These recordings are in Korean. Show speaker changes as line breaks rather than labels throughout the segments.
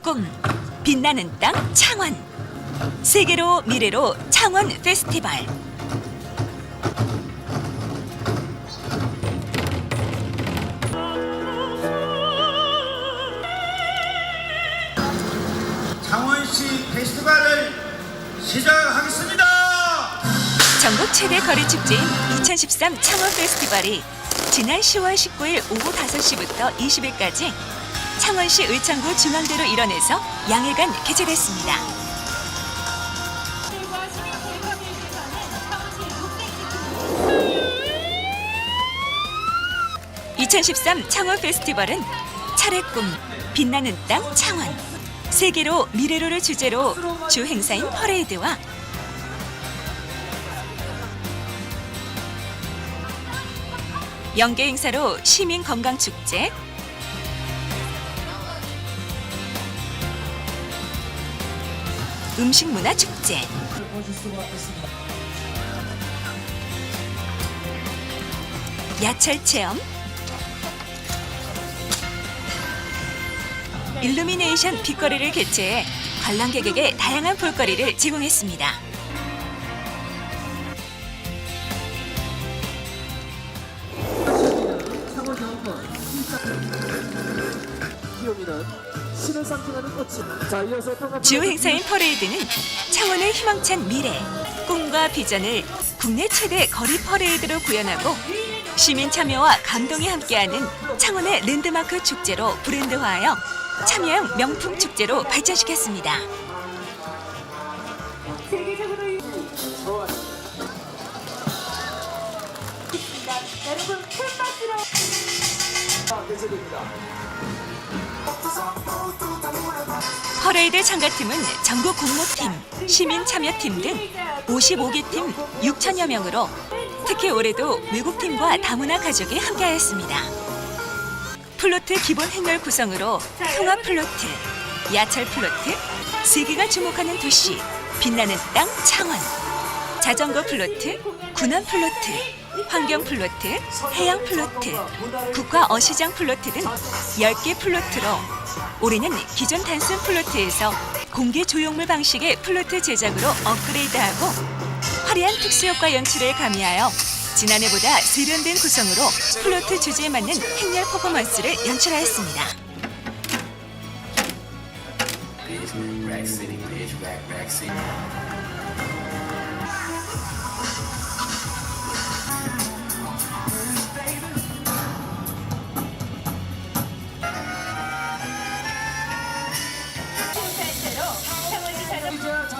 꿈 빛나는 땅 창원 세계로 미래로 창원 페스티벌
창원시 페스티벌을 시작하겠습니다.
전국 최대 거리 축제인 2013 창원 페스티벌이 지난 10월 19일 오후 5시부터 20일까지 창원시 의창구 중앙대로 일원에서 양일간 개최됐습니다. 2013 창원 페스티벌은 차례 꿈 빛나는 땅 창원 세계로 미래로를 주제로 주 행사인 퍼레이드와 연계 행사로 시민 건강 축제, 음식 문화 축제, 야철 체험, 일루미네이션 빛거리를 개최해 관람객에게 다양한 볼거리를 제공했습니다. 주 행사인 퍼레이드는 창원의 희망찬 미래, 꿈과 비전을 국내 최대 거리 퍼레이드로 구현하고 시민 참여와 감동이 함께하는 창원의 랜드마크 축제로 브랜드화하여 참여형 명품 축제로 발전시켰습니다. 퍼레이드 참가팀은 전국 공모팀, 시민 참여팀 등 55개 팀 6천여 명으로 특히 올해도 외국팀과 다문화 가족이 함께하였습니다. 플로트 기본 행렬 구성으로 통합 플로트, 야철 플로트, 세계가 주목하는 도시, 빛나는 땅 창원, 자전거 플로트, 군원 플로트, 환경 플로트, 해양 플로트, 국가 어시장 플로트 등 10개 플로트로 올해는 기존 단순 플로트에서 공개 조형물 방식의 플로트 제작으로 업그레이드하고 화려한 특수효과 연출을 가미하여 지난해보다 세련된 구성으로 플로트 주제에 맞는 행렬 퍼포먼스를 연출하였습니다.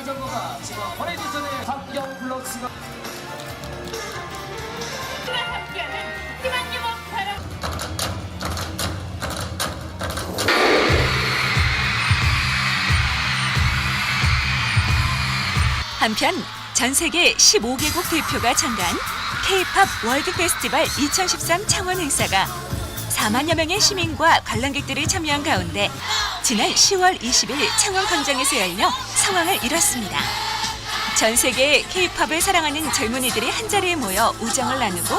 자전거가 지금 퍼레이드 전에 박경 블럭스가
한편 전 세계 15개국 대표가 참가한 K-팝 월드 페스티벌 2013 창원 행사가 4만여 명의 시민과 관람객들이 참여한 가운데 지난 10월 20일 창원 광장에서 열려 상황을 이뤘습니다. 전 세계 K-팝을 사랑하는 젊은이들이 한 자리에 모여 우정을 나누고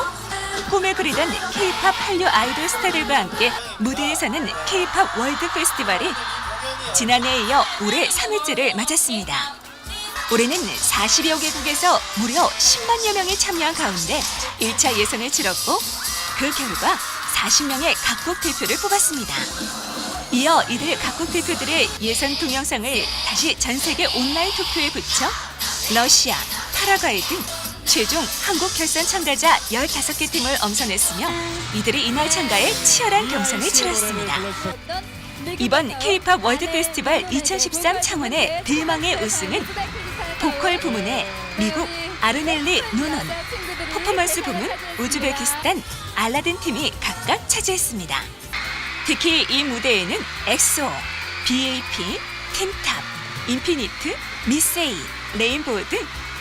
꿈에 그리던 K-팝 한류 아이돌 스타들과 함께 무대에 서는 K-팝 월드 페스티벌이 지난해에 이어 올해 3회째를 맞았습니다. 올해는 40여 개국에서 무려 10만여 명이 참여한 가운데 1차 예선을 치렀고 그 결과 40명의 각국 대표를 뽑았습니다. 이어 이들 각국 대표들의 예선 동영상을 다시 전 세계 온라인 투표에 붙여 러시아, 파라과이 등 최종 한국 결선 참가자 15개 팀을 엄선했으며 이들이 이날 참가해 치열한 경선을 치렀습니다. 이번 K-팝 월드 페스티벌 2013 창원의 대망의 우승은 보컬 부문에 미국 아르넬리 누넌, 퍼포먼스 부문 우즈베키스탄 알라딘 팀이 각각 차지했습니다. 특히 이 무대에는 엑소, BAP, 틴탑, 인피니트, 미세이, 레인보우 등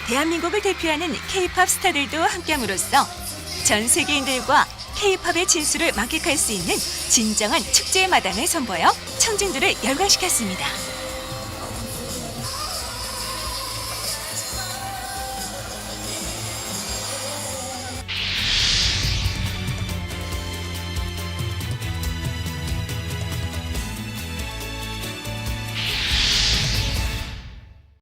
대한민국을 대표하는 K-팝 스타들도 함께함으로써 전 세계인들과 K-팝의 진수를 만끽할 수 있는 진정한 축제의 마당을 선보여 청중들을 열광시켰습니다.